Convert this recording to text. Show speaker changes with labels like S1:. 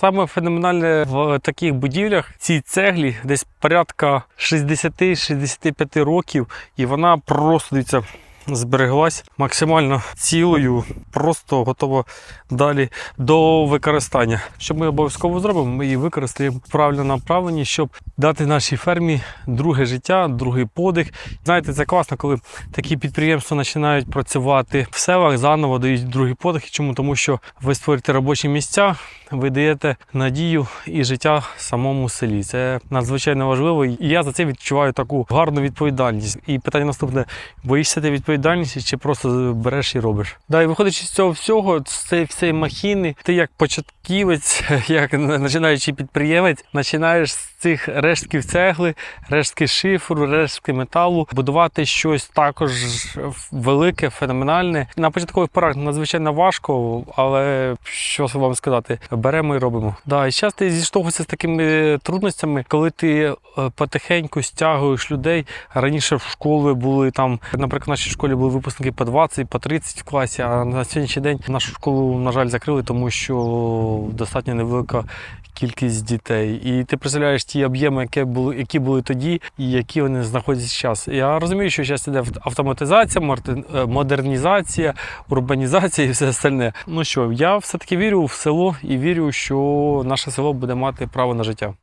S1: Саме феноменальне в таких будівлях цій цеглі десь порядка 60-65 років, і вона просто дивіться, збереглась максимально цілою, просто готова далі до використання. Що ми обов'язково зробимо, ми її використаємо в правильному направленні, щоб дати нашій фермі друге життя, другий подих. Знаєте, це класно, коли такі підприємства починають працювати в селах, заново дають другий подих. Чому? Тому що ви створюєте робочі місця, ви даєте надію і життя самому селі. Це надзвичайно важливо. І я за це відчуваю таку гарну відповідальність. І питання наступне: боїшся ти відповідальності чи просто береш і робиш? Да, і виходячи з цього всього, з цієї всієї махіни, ти як початківець, як починаючий підприємець, починаєш з цих рештків цегли, рештки шифру, рештки металу, будувати щось також велике, феноменальне. На початкових порах надзвичайно важко, але що вам сказати, беремо і робимо. Да, і зараз ти зіштовхуєшся з такими трудностями, коли ти е, потихеньку стягуєш людей. Раніше в школи були там, наприклад, в нашій школі були випускники по 20, по 30 в класі, а на сьогоднішній день нашу школу, на жаль, закрили, тому що достатньо невелика кількість дітей. І ти представляєш ті об'єми, які були, які були тоді, і які вони знаходяться зараз. Я розумію, що зараз іде автоматизація, е, модернізація, урбанізація і все остальне. Ну що, я все-таки вірю в село і вірю, що наше село буде мати право на життя.